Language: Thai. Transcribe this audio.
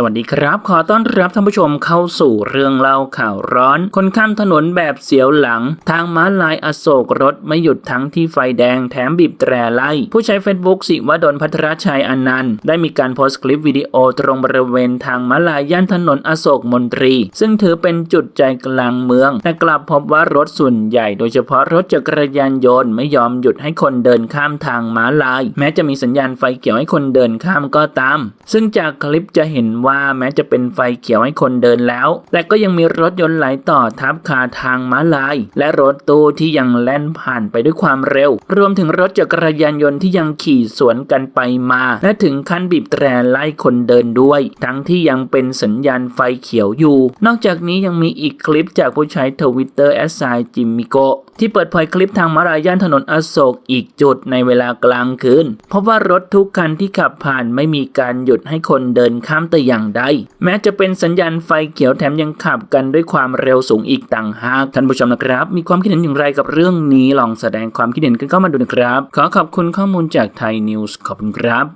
สวัสดีครับ ขอต้อนรับท่านผู้ชมเข้าสู่เรื่องเล่าข่าวร้อน คนข้ามถนนแบบเสียวหลัง ทางม้าลายอโศกรถไม่หยุดทั้งที่ไฟแดงแถมบีบแตรไล่ ผู้ใช้ Facebook สิวดลพัทรชัยอนันต์ ได้มีการโพสต์คลิปวิดีโอตรงบริเวณทางม้าลายย่านถนนอโศกมนตรี ซึ่งถือเป็นจุดใจกลางเมือง แต่กลับพบว่ารถส่วนใหญ่โดยเฉพาะรถจักรยานยนต์ไม่ยอมหยุดให้คนเดินข้ามทางม้าลาย แม้จะมีสัญญาณไฟเขียวให้คนเดินข้ามก็ตาม ซึ่งจากคลิปจะเห็นว่าว่าแม้จะเป็นไฟเขียวให้คนเดินแล้ว แต่ก็ยังมีรถยนต์ไหลต่อทับคาทางม้าลาย และรถตู้ที่ยังแล่นผ่านไปด้วยความเร็ว รวมถึงรถจักรยานยนต์ที่ยังขี่สวนกันไปมา และถึงขั้นบีบแตรไล่คนเดินด้วย ทั้งที่ยังเป็นสัญญาณไฟเขียวอยู่ นอกจากนี้ยังมีอีกคลิปจากผู้ใช้ทวิตเตอร์แอสไซจิมมิโกที่เปิดเผยคลิปทางมาลายย่านถนนอโศกอีกจุดในเวลากลางคืน เพบว่ารถทุกคันที่ขับผ่านไม่มีการหยุดให้คนเดินข้ามแต่อย่างใด แม้จะเป็นสัญญาณไฟเขียวแถมยังขับกันด้วยความเร็วสูงอีกต่างหากท่านผู้ชมนะครับ มีความคิดเห็นอย่างไรกับเรื่องนี้ลองแสดงความคิดเห็นกันเข้ามาดูนะครับ ขอขอบคุณข้อมูลจากไทยนิวส์ขอบคุณครับ